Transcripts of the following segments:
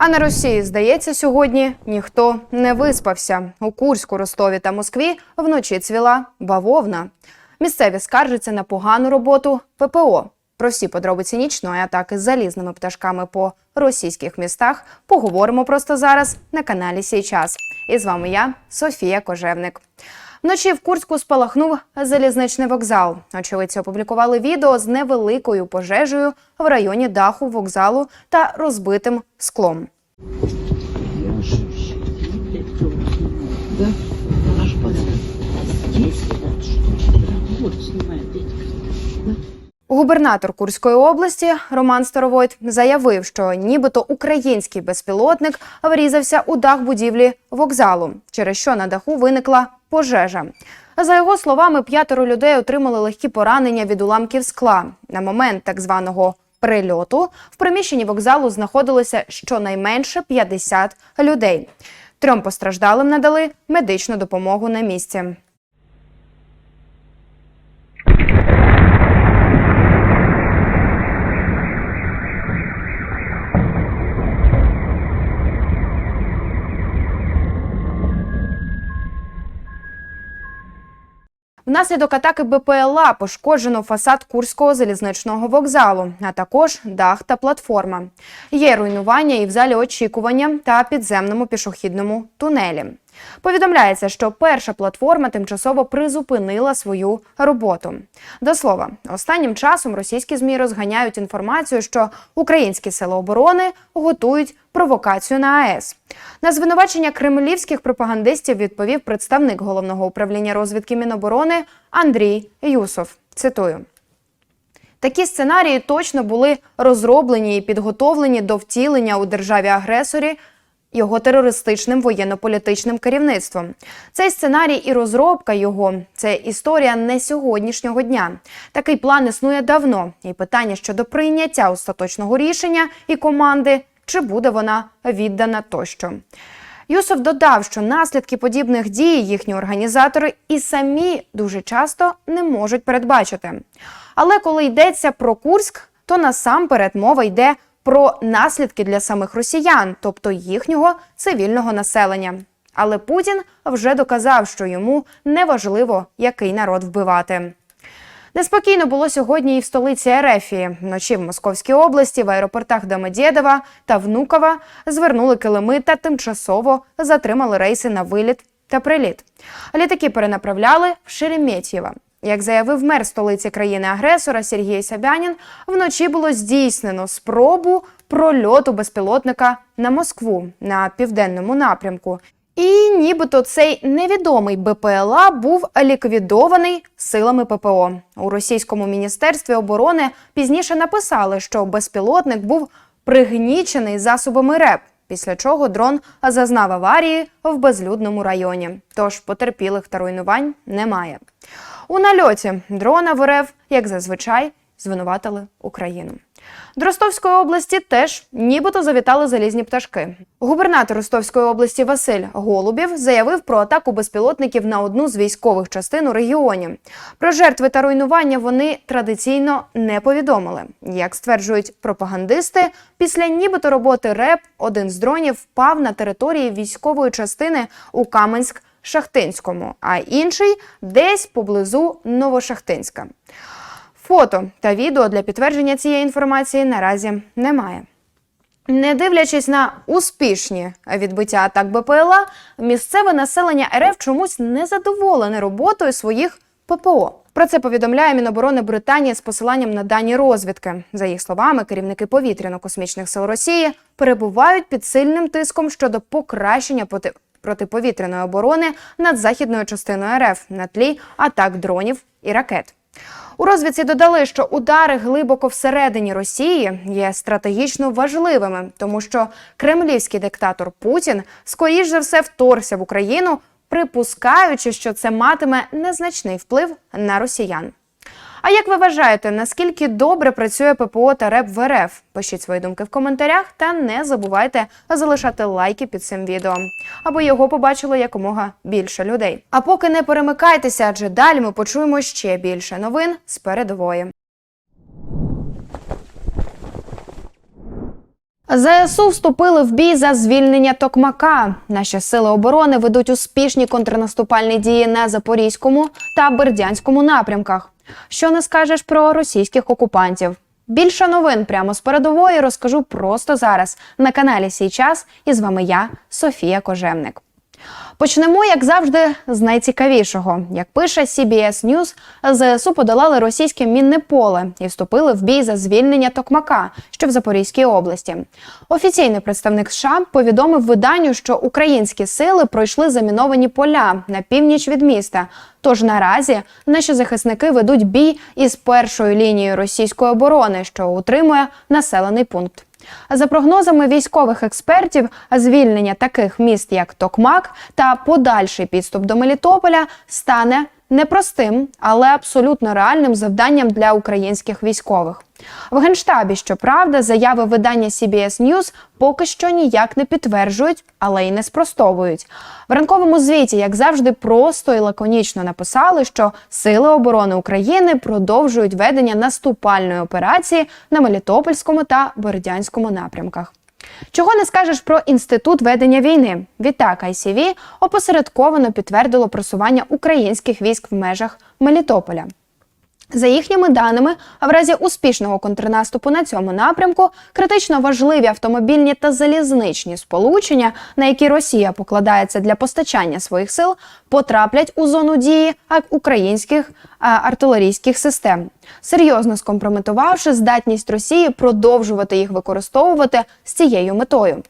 А на Росії, здається, сьогодні ніхто не виспався. У Курську, Ростові та Москві вночі цвіла бавовна. Місцеві скаржаться на погану роботу ППО. Про всі подробиці нічної атаки з залізними пташками по російських містах поговоримо просто зараз на каналі Сій час. І з вами я, Софія Кожевник. Вночі в Курську спалахнув залізничний вокзал. Очевидці опублікували відео з невеликою пожежею в районі даху вокзалу та розбитим склом. Наш Губернатор Курської області Роман Старовойт заявив, що нібито український безпілотник врізався у дах будівлі вокзалу, через що на даху виникла пожежа. За його словами, п'ятеро людей отримали легкі поранення від уламків скла. На момент так званого прильоту в приміщенні вокзалу знаходилося щонайменше 50 людей. Трьом постраждалим надали медичну допомогу на місці. Внаслідок атаки БПЛА пошкоджено фасад Курського залізничного вокзалу, а також дах та платформа. Є руйнування і в залі очікування та підземному пішохідному тунелі. Повідомляється, що перша платформа тимчасово призупинила свою роботу. До слова, останнім часом російські змі розганяють інформацію, що українські сили оборони готують провокацію на АЕС. На звинувачення кремлівських пропагандистів відповів представник головного управління розвідки Міноборони Андрій Юсов. Цитую. Такі сценарії точно були розроблені і підготовлені до втілення у державі-агресорі його терористичним воєнно-політичним керівництвом. Цей сценарій і розробка його це історія не сьогоднішнього дня. Такий план існує давно, і питання щодо прийняття остаточного рішення і команди, чи буде вона віддана тощо. Юсов додав, що наслідки подібних дій їхні організатори і самі дуже часто не можуть передбачити. Але коли йдеться про Курськ, то насамперед мова йде про наслідки для самих росіян, тобто їхнього цивільного населення. Але Путін вже доказав, що йому не важливо, який народ вбивати. Неспокійно було сьогодні і в столиці Ерефії. Вночі в Московській області, в аеропортах Домодєдова та Внукова звернули килими та тимчасово затримали рейси на виліт та приліт. Літаки перенаправляли в Шереметьєво. Як заявив мер столиці країни-агресора Сергій Собянін, вночі було здійснено спробу прольоту безпілотника на Москву на південному напрямку. І нібито цей невідомий БПЛА був ліквідований силами ППО. У російському міністерстві оборони пізніше написали, що безпілотник був пригнічений засобами РЕП, після чого дрон зазнав аварії в безлюдному районі. Тож потерпілих та руйнувань немає. У нальоті дрона в РФ, як зазвичай, звинуватили Україну. До Ростовської області теж нібито завітали залізні пташки. Губернатор Ростовської області Василь Голубів заявив про атаку безпілотників на одну з військових частин у регіоні. Про жертви та руйнування вони традиційно не повідомили. Як стверджують пропагандисти, після нібито роботи РЕП один з дронів впав на території військової частини у Каменськ. Шахтинському, а інший десь поблизу Новошахтинська. Фото та відео для підтвердження цієї інформації наразі немає. Не дивлячись на успішні відбиття атак БПЛА, місцеве населення РФ чомусь не задоволене роботою своїх ППО. Про це повідомляє Міноборони Британії з посиланням на дані розвідки. За їх словами, керівники повітряно-космічних сил Росії перебувають під сильним тиском щодо покращення протиповітряної оборони над західною частиною РФ на тлі атак дронів і ракет. У розвідці додали, що удари глибоко всередині Росії є стратегічно важливими, тому що кремлівський диктатор Путін скоріш за все вторгся в Україну, припускаючи, що це матиме незначний вплив на росіян. А як ви вважаєте, наскільки добре працює ППО та РЕП в РФ? Пишіть свої думки в коментарях та не забувайте залишати лайки під цим відео, аби його побачило якомога більше людей. А поки не перемикайтеся, адже далі ми почуємо ще більше новин з передової. ЗСУ вступили в бій за звільнення Токмака. Наші сили оборони ведуть успішні контрнаступальні дії на Запорізькому та Бердянському напрямках. Що не скажеш про російських окупантів? Більше новин прямо з передової розкажу просто зараз на каналі Сій час. І з вами я, Софія Кожевник. Почнемо, як завжди, з найцікавішого. Як пише CBS News, ЗСУ подолали російське мінне поле і вступили в бій за звільнення Токмака, що в Запорізькій області. Офіційний представник США повідомив виданню, що українські сили пройшли заміновані поля на північ від міста. Тож наразі наші захисники ведуть бій із першою лінією російської оборони, що утримує населений пункт. За прогнозами військових експертів, звільнення таких міст, як Токмак, та подальший підступ до Мелітополя стане непростим, але абсолютно реальним завданням для українських військових. В генштабі, щоправда, заяви видання CBS News поки що ніяк не підтверджують, але й не спростовують. В ранковому звіті, як завжди, просто і лаконічно написали, що Сили оборони України продовжують ведення наступальної операції на Мелітопольському та Бердянському напрямках. Чого не скажеш про інститут ведення війни? Відтак ICV опосередковано підтвердило просування українських військ в межах Мелітополя. За їхніми даними, в разі успішного контрнаступу на цьому напрямку критично важливі автомобільні та залізничні сполучення, на які Росія покладається для постачання своїх сил, потраплять у зону дії українських артилерійських систем, серйозно скомпрометувавши здатність Росії продовжувати їх використовувати з цією метою.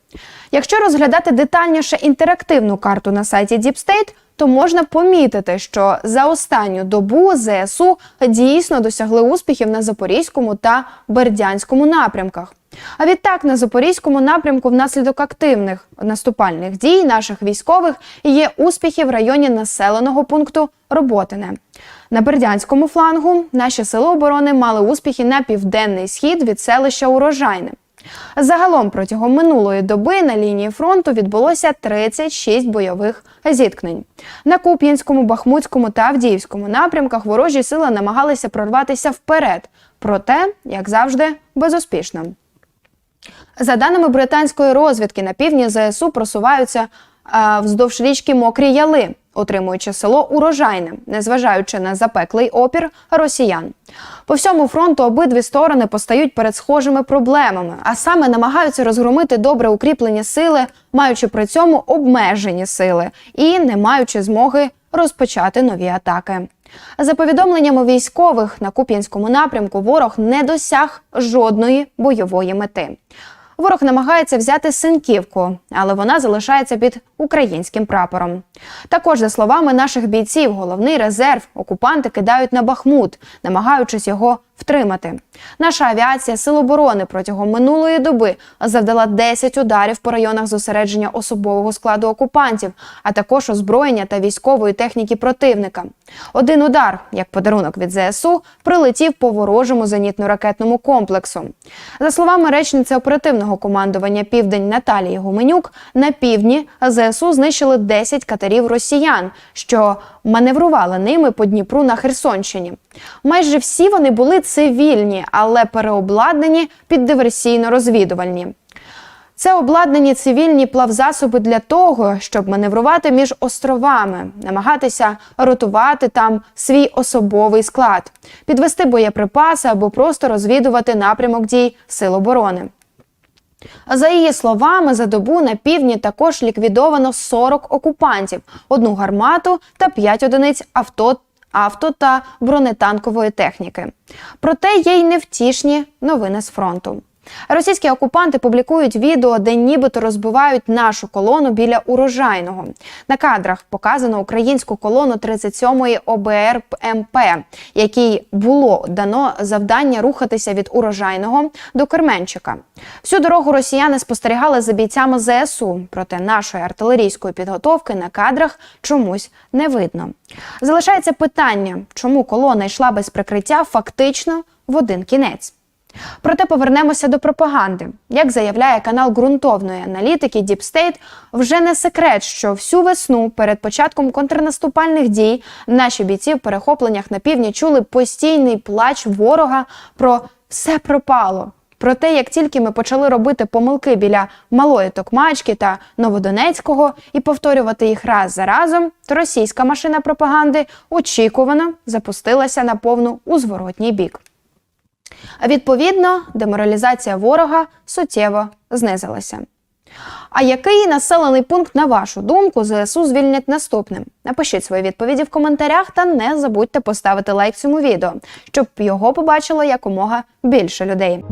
Якщо розглядати детальніше інтерактивну карту на сайті State, то можна помітити, що за останню добу ЗСУ дійсно досягли успіхів на Запорізькому та Бердянському напрямках. А відтак на Запорізькому напрямку внаслідок активних наступальних дій наших військових є успіхи в районі населеного пункту Роботине. На Бердянському флангу наші сили оборони мали успіхи на південний схід від селища Урожайне. Загалом протягом минулої доби на лінії фронту відбулося 36 бойових зіткнень. На Куп'янському, Бахмутському та Авдіївському напрямках ворожі сили намагалися прорватися вперед, проте, як завжди, безуспішно. За даними британської розвідки, на півдні ЗСУ просуваються вздовж річки Мокрі Яли, отримуючи село Урожайне, незважаючи на запеклий опір росіян. По всьому фронту обидві сторони постають перед схожими проблемами, а саме намагаються розгромити добре укріплені сили, маючи при цьому обмежені сили і не маючи змоги розпочати нові атаки. За повідомленнями військових на Куп'янському напрямку ворог не досяг жодної бойової мети. Ворог намагається взяти Синківку, але вона залишається під українським прапором. Також, за словами наших бійців, головний резерв окупанти кидають на Бахмут, намагаючись його втримати. Наша авіація Сил оборони протягом минулої доби завдала 10 ударів по районах зосередження особового складу окупантів, а також озброєння та військової техніки противника. Один удар, як подарунок від ЗСУ, прилетів по ворожому зенітно-ракетному комплексу. За словами речниці оперативного командування Південь Наталії Гуменюк, на півдні ЗСУ знищили 10 катерів росіян, що маневрували ними по Дніпру на Херсонщині. Майже всі вони були цивільні, але переобладнані під диверсійно-розвідувальні. Це обладнані цивільні плавзасоби для того, щоб маневрувати між островами, намагатися ротувати там свій особовий склад, підвести боєприпаси або просто розвідувати напрямок дій Сил оборони. За її словами, за добу на півдні також ліквідовано 40 окупантів, одну гармату та 5 одиниць авто. Авто та бронетанкової техніки. Проте є й невтішні новини з фронту. Російські окупанти публікують відео, де нібито розбивають нашу колону біля урожайного. На кадрах показано українську колону 37-ї ОБР МП, якій було дано завдання рухатися від урожайного до Керменчика. Всю дорогу росіяни спостерігали за бійцями ЗСУ, проте нашої артилерійської підготовки на кадрах чомусь не видно. Залишається питання, чому колона йшла без прикриття фактично в один кінець. Проте повернемося до пропаганди. Як заявляє канал ґрунтовної аналітики State, вже не секрет, що всю весну перед початком контрнаступальних дій наші бійці в перехопленнях на півдні чули постійний плач ворога про все пропало. Проте, як тільки ми почали робити помилки біля малої Токмачки та Новодонецького і повторювати їх раз за разом, то російська машина пропаганди очікувано запустилася на повну у зворотній бік. А відповідно, деморалізація ворога суттєво знизилася. А який населений пункт, на вашу думку, ЗСУ звільнять наступним? Напишіть свої відповіді в коментарях та не забудьте поставити лайк цьому відео, щоб його побачило якомога більше людей.